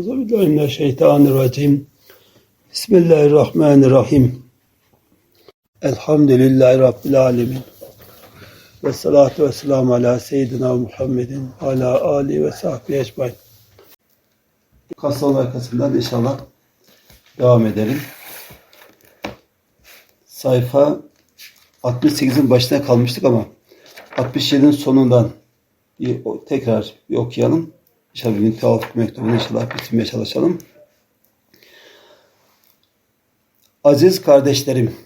Euzubillahimineşşeytanirracim. Bismillahirrahmanirrahim. Elhamdülillahi Rabbil alemin. Ve salatu ve selamu ala seyyidina Muhammedin ala ali ve sahbihi ecmain. Kasanın arkasından inşallah devam edelim. Sayfa 68'in başına kalmıştık ama 67'nin sonundan tekrar bir okuyalım. İnşallah bugün tevafuk mektubunu inşallah bitirmeye çalışalım. Aziz kardeşlerim,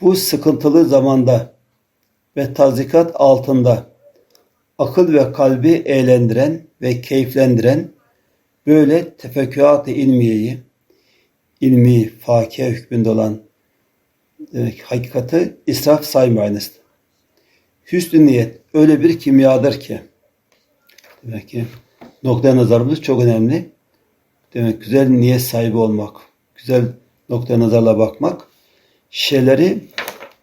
bu sıkıntılı zamanda ve tazikat altında akıl ve kalbi eğlendiren ve keyiflendiren böyle tefekkürat-ı ilmiyeyi, ilmi, fakir hükmünde olan demek, hakikati israf saymayınız. Hüsnü niyet öyle bir kimyadır ki demek ki nokta nazarımız çok önemli. Demek güzel niyet sahibi olmak, güzel nokta nazarla bakmak şeyleri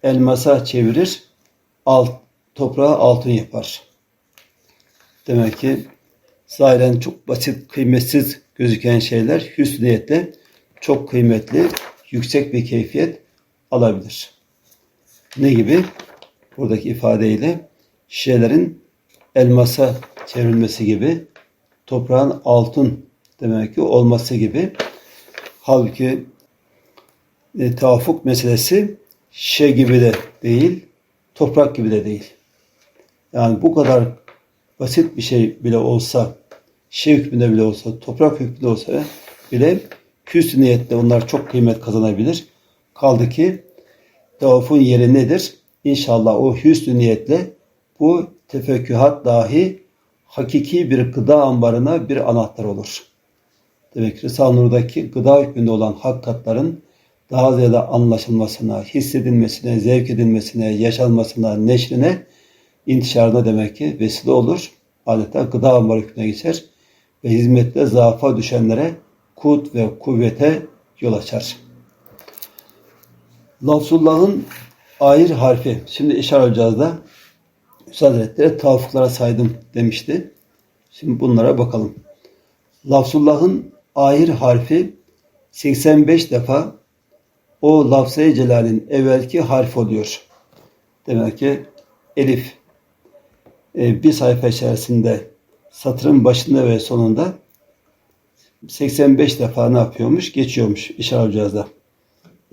elmasa çevirir, alt, toprağı altın yapar. Demek ki zahiren çok basit, kıymetsiz gözüken şeyler hüsnü niyetle çok kıymetli, yüksek bir keyfiyet alabilir. Ne gibi? Buradaki ifadeyle şeylerin elmasa çevrilmesi gibi toprağın altın demek ki olması gibi. Halbuki e, tavafuk meselesi şey gibi de değil, toprak gibi de değil. Yani bu kadar basit bir şey bile olsa, şey hükmünde bile olsa, toprak hükmünde olsa bile küs niyetle onlar çok kıymet kazanabilir. Kaldı ki tavafun yeri nedir? İnşallah o hüsnü niyetle bu tefekkühat dahi hakiki bir gıda ambarına bir anahtar olur. Demek Risale-i Nur'daki gıda hükmünde olan hakikatların daha ziyade anlaşılmasına, hissedilmesine, zevk edilmesine, yaşanmasına, neşrine, intişarına demek ki vesile olur. Adeta gıda ambarı hükmüne geçer ve hizmette zaafa düşenlere kut ve kuvvete yol açar. Lafzullah'ın ayır harfi. Şimdi işaret olacağız da Üstad Hazretleri tavfuklara saydım demişti. Şimdi bunlara bakalım. Lafzullah'ın ahir harfi 85 defa o lafzayı celalin evvelki harf oluyor. Demek ki elif e, bir sayfa içerisinde satırın başında ve sonunda 85 defa ne yapıyormuş? Geçiyormuş işaret cihazda.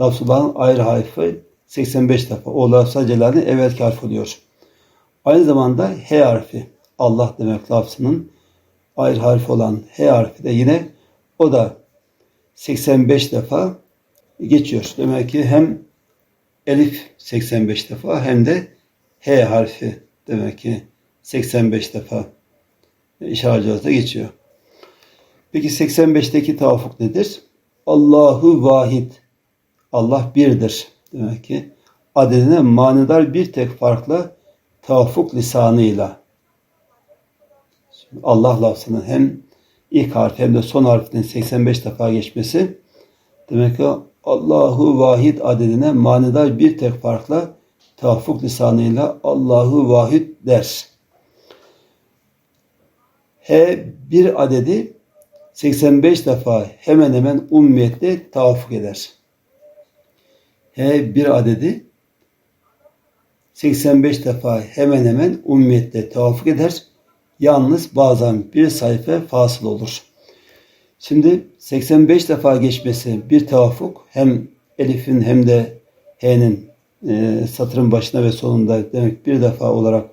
Lafzullah'ın ayrı harfi 85 defa. O lafza celalin evvelki harf oluyor. Aynı zamanda H harfi Allah demek lafzının ayrı harfi olan H harfi de yine o da 85 defa geçiyor. Demek ki hem elif 85 defa hem de H harfi demek ki 85 defa işaret cihazda geçiyor. Peki 85'teki tavafuk nedir? Allahu vahid. Allah birdir. Demek ki adedine manidar bir tek farkla tavafuk lisanıyla Allah lafzının hem ilk harfi hem de son harfinin 85 defa geçmesi demek ki Allahu vahid adedine manidar bir tek farkla tavafuk lisanıyla Allahu vahid der. H bir adedi 85 defa hemen hemen ummiyette tavafuk eder. H bir adedi 85 defa hemen hemen ummiyette tevafuk eder. Yalnız bazen bir sayfa fasıl olur. Şimdi 85 defa geçmesi bir tevafuk hem elifin hem de h'nin e, satırın başına ve sonunda demek bir defa olarak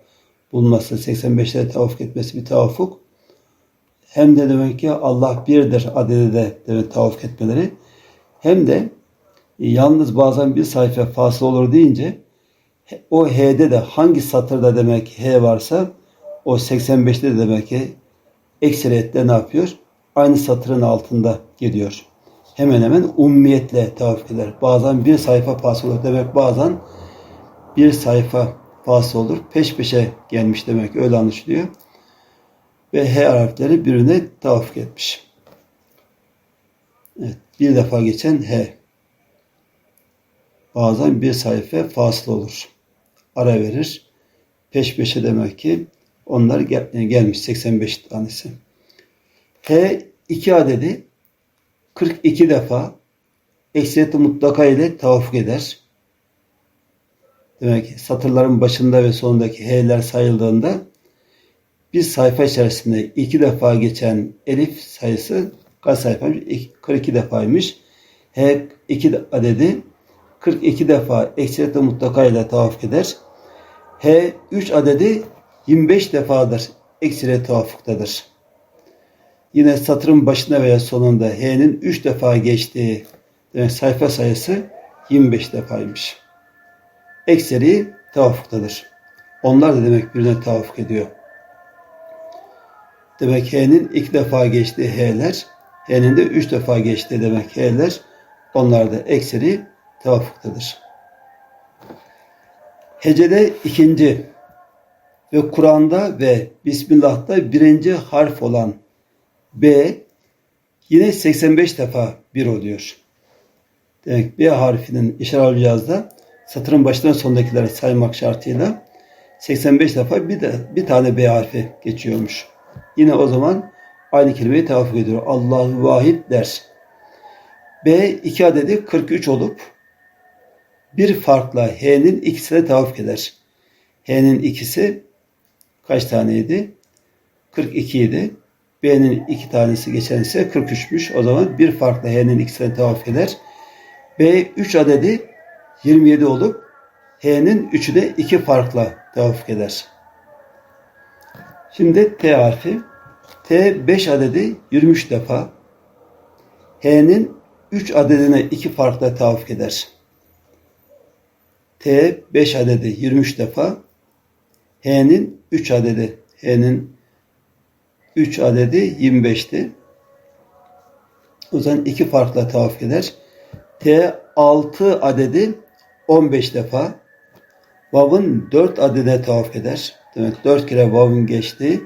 bulunması, 85'te tevafuk etmesi bir tevafuk. Hem de demek ki Allah birdir adede de demek tevafuk etmeleri. Hem de yalnız bazen bir sayfa fasıl olur deyince o H'de de hangi satırda demek H varsa o 85'te de demek ki ekseriyette ne yapıyor? Aynı satırın altında gidiyor. Hemen hemen ummiyetle tavaf eder. Bazen bir sayfa pas olur demek bazen bir sayfa pas olur. Peş peşe gelmiş demek öyle anlaşılıyor. Ve H harfleri birbirine tavaf etmiş. Evet, bir defa geçen H. Bazen bir sayfa fasıl olur ara verir. Peş peşe demek ki onlar gel, gelmiş 85 tanesi. H iki adedi 42 defa eksiyeti mutlaka ile tavafuk eder. Demek ki satırların başında ve sonundaki H'ler sayıldığında bir sayfa içerisinde iki defa geçen elif sayısı kaç sayfaymış? İki- 42 defaymış. H 2 adedi 42 defa eksiyeti mutlaka ile tavafuk eder. H 3 adedi 25 defadır eksire tavafuktadır. Yine satırın başına veya sonunda H'nin 3 defa geçtiği demek sayfa sayısı 25 defaymış. Ekseri tavafuktadır. Onlar da demek birine tavafuk ediyor. Demek H'nin ilk defa geçtiği H'ler, H'nin de üç defa geçtiği demek H'ler, onlar da ekseri tevafuktadır. Hecede ikinci ve Kur'an'da ve Bismillah'ta birinci harf olan B yine 85 defa bir oluyor. Demek B harfinin işaret cihazda satırın başından sondakileri saymak şartıyla 85 defa bir, de, bir tane B harfi geçiyormuş. Yine o zaman aynı kelimeyi tevafuk ediyor. Allahu vahid der. B iki adedi 43 olup bir farkla H'nin ikisine tevafuk eder. H'nin ikisi kaç taneydi? 42 idi. B'nin iki tanesi geçen ise 43'müş. O zaman bir farkla H'nin ikisine tevafuk eder. B 3 adedi 27 olup H'nin 3'ü de iki farkla tevafuk eder. Şimdi T harfi. T 5 adedi 23 defa. H'nin 3 adedine iki farkla tevafuk eder. T 5 adedi 23 defa. H'nin 3 adedi. H'nin 3 adedi 25'ti. O zaman iki farkla tevafuk eder. T 6 adedi 15 defa. Vav'ın 4 adedine tevafuk eder. Demek 4 kere vav'ın geçti.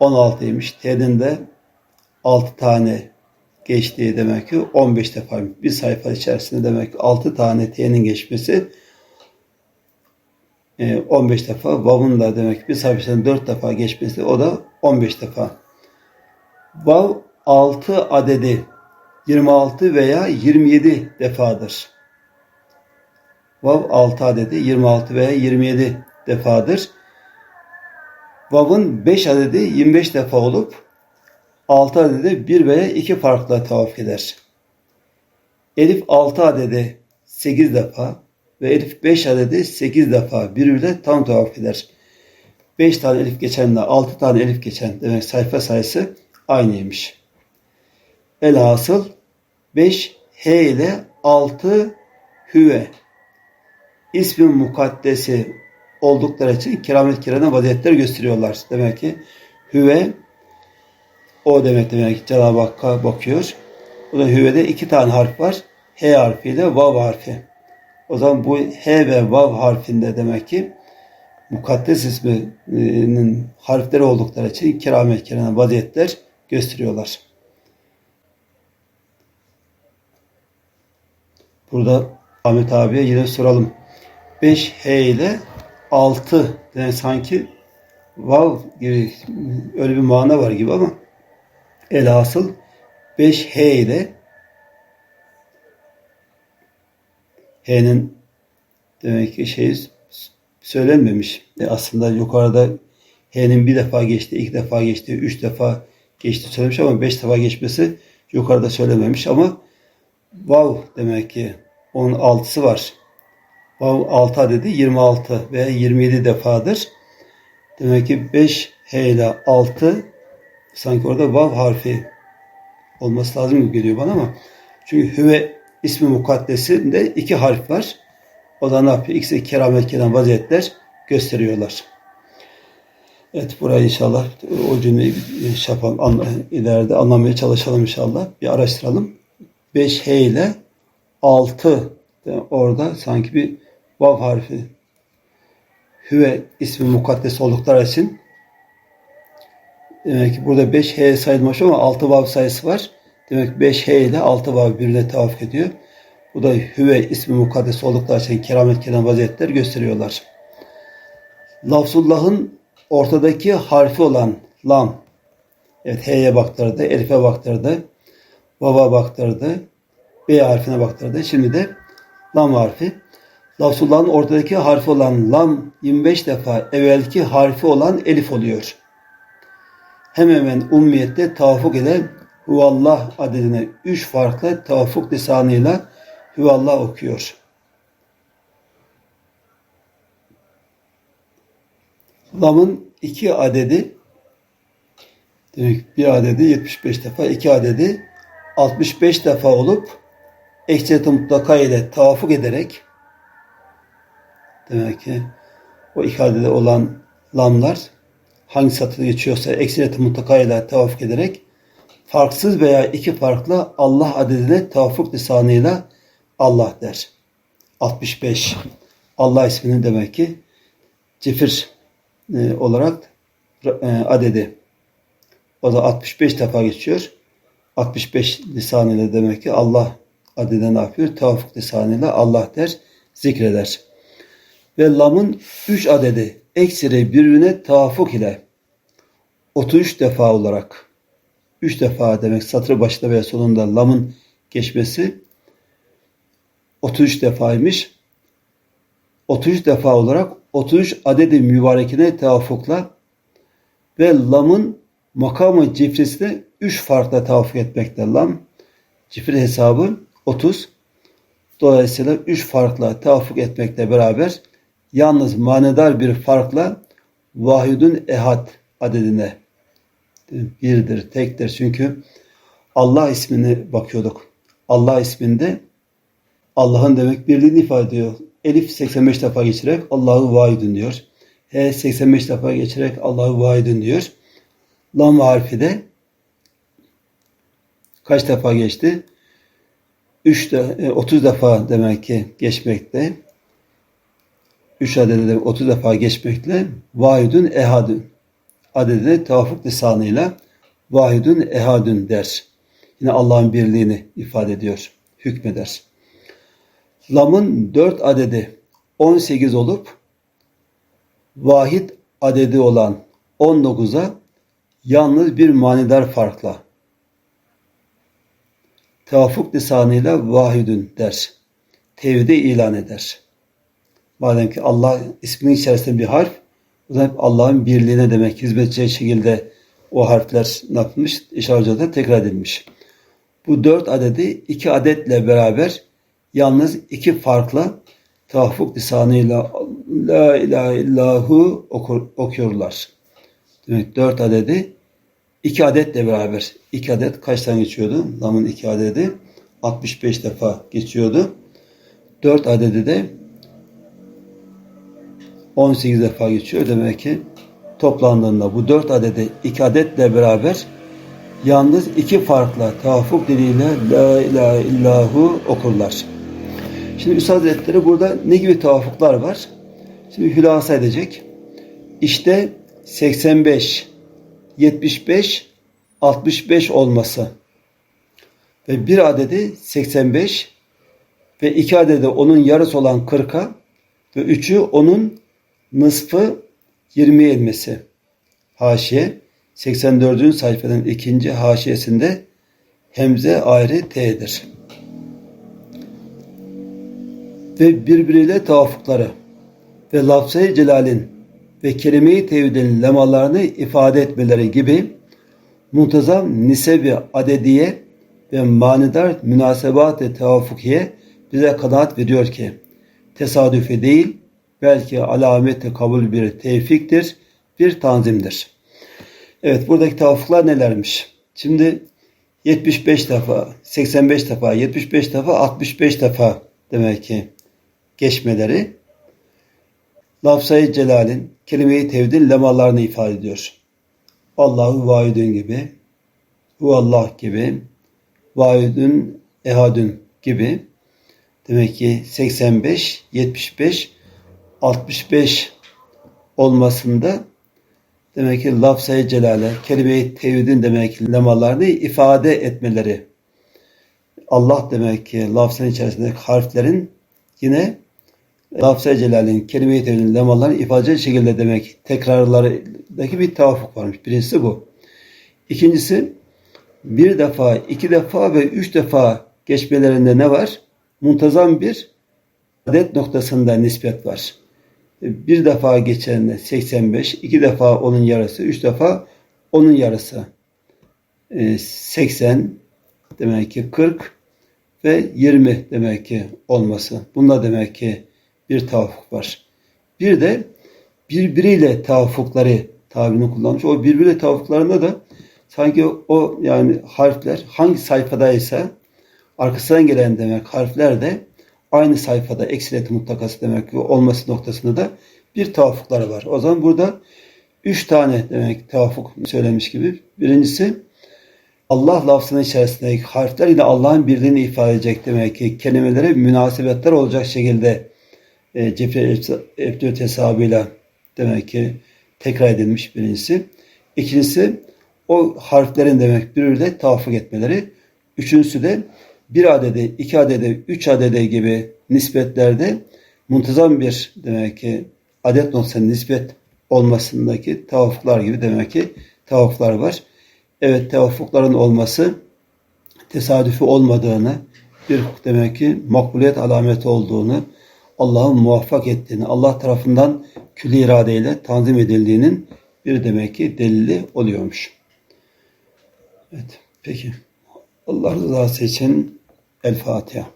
16'ymış. T'nin de 6 tane geçtiği demek ki 15 defa. Bir sayfa içerisinde demek ki 6 tane T'nin geçmesi e, 15 defa. Vav'ın da demek bir sayfa içerisinde 4 defa geçmesi o da 15 defa. Vav 6 adedi 26 veya 27 defadır. Vav 6 adedi 26 veya 27 defadır. Vav'ın 5 adedi 25 defa olup 6 adedi 1 veya 2 farkla tavaf eder. Elif 6 adedi 8 defa ve Elif 5 adedi 8 defa birbiriyle tam tavaf eder. 5 tane elif geçenle 6 tane elif geçen demek sayfa sayısı aynıymış. Elhasıl 5 H ile 6 hüve ismin mukaddesi oldukları için keramet kirana vaziyetler gösteriyorlar. Demek ki hüve o demek demek Cenab-ı Hakk'a bakıyor. O da hüvede iki tane harf var. H harfiyle vav harfi. O zaman bu H ve vav harfinde demek ki mukaddes isminin harfleri oldukları için keramet kirana vaziyetler gösteriyorlar. Burada Ahmet abiye yine soralım. 5 H ile 6 yani sanki vav gibi öyle bir mana var gibi ama elhasıl 5 H ile H'nin demek ki şey söylenmemiş. E aslında yukarıda H'nin bir defa geçti, iki defa geçti, üç defa geçti söylemiş ama beş defa geçmesi yukarıda söylememiş ama vav demek ki onun altısı var. Vav 6 adedi 26 veya 27 defadır. Demek ki 5 H ile 6 sanki orada vav harfi olması lazım gibi geliyor bana ama çünkü hüve ismi mukaddesinde iki harf var. O da ne yapıyor? İkisi keramet kelam vaziyetler gösteriyorlar. Evet burayı inşallah o cümleyi şey yapalım, ileride anlamaya çalışalım inşallah. Bir araştıralım. 5 H ile 6 orada sanki bir vav harfi hüve ismi mukaddes oldukları için demek ki burada 5 H sayılmış ama 6 vav sayısı var. Demek 5 H ile 6 vav birbirine tevafuk ediyor. Bu da hüve ismi mukaddes oldukları için keramet kelam vaziyetler gösteriyorlar. Lafzullah'ın ortadaki harfi olan lam Evet H'ye baktırdı, Elif'e baktırdı, Vav'a baktırdı, B harfine baktırdı. Şimdi de Lam harfi. Lafzullah'ın ortadaki harfi olan Lam 25 defa evvelki harfi olan Elif oluyor. Hemen ummiyette tavafuk ile Huvallah adedine üç farklı tavafuk lisanıyla Huvallah okuyor. Lam'ın iki adedi demek bir adedi 75 defa, iki adedi 65 defa olup ekseriyeti mutlaka ile tavafuk ederek demek ki o iki adede olan lamlar hangi satırda geçiyorsa ekseriyeti mutlaka ile tavafuk ederek farksız veya iki farklı Allah adedine tavafuk lisanıyla Allah der. 65. Allah isminin demek ki cifir e, olarak e, adedi. O da 65 defa geçiyor. 65 lisanıyla demek ki Allah adeden ne yapıyor? Tavafuk lisanıyla Allah der, zikreder. Ve lamın 3 adedi eksire birbirine tavafuk ile 33 defa olarak 3 defa demek satır başında veya sonunda lamın geçmesi 33 defaymış. 33 defa olarak 33 adedi mübarekine tevafukla ve lamın makamı cifresine 3 farkla tevafuk etmekte. Lam cifre hesabı 30. Dolayısıyla 3 farkla tevafuk etmekle beraber yalnız manedar bir farkla vahidun ehad adedine birdir, tektir. Çünkü Allah ismini bakıyorduk. Allah isminde Allah'ın demek birliğini ifade ediyor. Elif 85 defa geçerek Allah'ı vahidun diyor. H 85 defa geçerek Allah'ı vahidun diyor. Lam harfi de kaç defa geçti? 3 de 30 defa demek ki geçmekte. 3 adede de 30 defa geçmekle vahidun ehadun adedine tevafuk lisanıyla vahidun ehadun der. Yine Allah'ın birliğini ifade ediyor, hükmeder. Lam'ın 4 adedi 18 olup vahid adedi olan 19'a yalnız bir manidar farkla tevafuk lisanıyla vahidun der. Tevhide ilan eder. Madem ki Allah isminin içerisinde bir harf, bu da hep Allah'ın birliğine demek hizmetçi şekilde o harfler ne yapılmış? İşaretle tekrar edilmiş. Bu dört adedi iki adetle beraber yalnız iki farklı tavafuk lisanıyla La ilahe illahu okur, okuyorlar. Demek dört adedi iki adetle beraber. iki adet kaç tane geçiyordu? Lamın iki adedi 65 defa geçiyordu. Dört adedi de 18 defa geçiyor. Demek ki toplandığında bu dört adedi iki adetle beraber yalnız iki farklı tavafuk diliyle La ilahe illahu okurlar. Şimdi Üstad Hazretleri burada ne gibi tavafuklar var? Şimdi hülasa edecek. İşte 85, 75, 65 olması ve bir adedi 85 ve iki adedi onun yarısı olan 40'a ve üçü onun nısfı 20'ye inmesi. Haşiye 84. sayfanın ikinci haşiyesinde hemze ayrı t'dir. Ve birbiriyle tavafukları ve lafz-ı celalin ve kelime-i tevhidin lemalarını ifade etmeleri gibi muntazam nisebi adediye ve manidar münasebat-ı tevafukiye bize kanaat veriyor ki tesadüfi değil belki alameti kabul bir tevfiktir, bir tanzimdir. Evet buradaki tavafuklar nelermiş? Şimdi 75 defa, 85 defa, 75 defa, 65 defa demek ki geçmeleri lafzayı celalin, kelime-i tevhidin lemalarını ifade ediyor. Allahu vahidün gibi, hu Allah gibi, vahidün ehadün gibi demek ki 85, 75, 65 olmasında demek ki lafzayı celale, kelime-i tevhidin demek ki lemalarını ifade etmeleri. Allah demek ki lafzın içerisindeki harflerin yine lafz-ı celalin, kelime-i tevhidin lemalarını ifade şekilde demek tekrarlardaki bir tevafuk varmış. Birincisi bu. İkincisi bir defa, iki defa ve üç defa geçmelerinde ne var? Muntazam bir adet noktasında nispet var. Bir defa geçeninde 85, iki defa onun yarısı, üç defa onun yarısı. Ee, 80 demek ki 40 ve 20 demek ki olması. Bunda demek ki bir tavafuk var. Bir de birbiriyle tavafukları tabirini kullanmış. O birbiriyle tavafuklarında da sanki o yani harfler hangi sayfadaysa arkasından gelen demek harfler de aynı sayfada eksileti mutlakası demek olması noktasında da bir tavafukları var. O zaman burada üç tane demek tavafuk söylemiş gibi. Birincisi Allah lafzının içerisindeki harfler yine Allah'ın birliğini ifade edecek demek ki kelimelere münasebetler olacak şekilde e, cebri ebdül hesabıyla demek ki tekrar edilmiş birincisi. İkincisi o harflerin demek birbiriyle tavafuk etmeleri. Üçüncüsü de bir adede, iki adede, üç adede gibi nispetlerde muntazam bir demek ki adet noktasının nispet olmasındaki tavafuklar gibi demek ki tavafuklar var. Evet tevafukların olması tesadüfi olmadığını, bir demek ki makbuliyet alameti olduğunu, Allah'ın muvaffak ettiğini, Allah tarafından külli iradeyle tanzim edildiğinin bir demek ki delili oluyormuş. Evet, peki. Allah rızası için El Fatiha.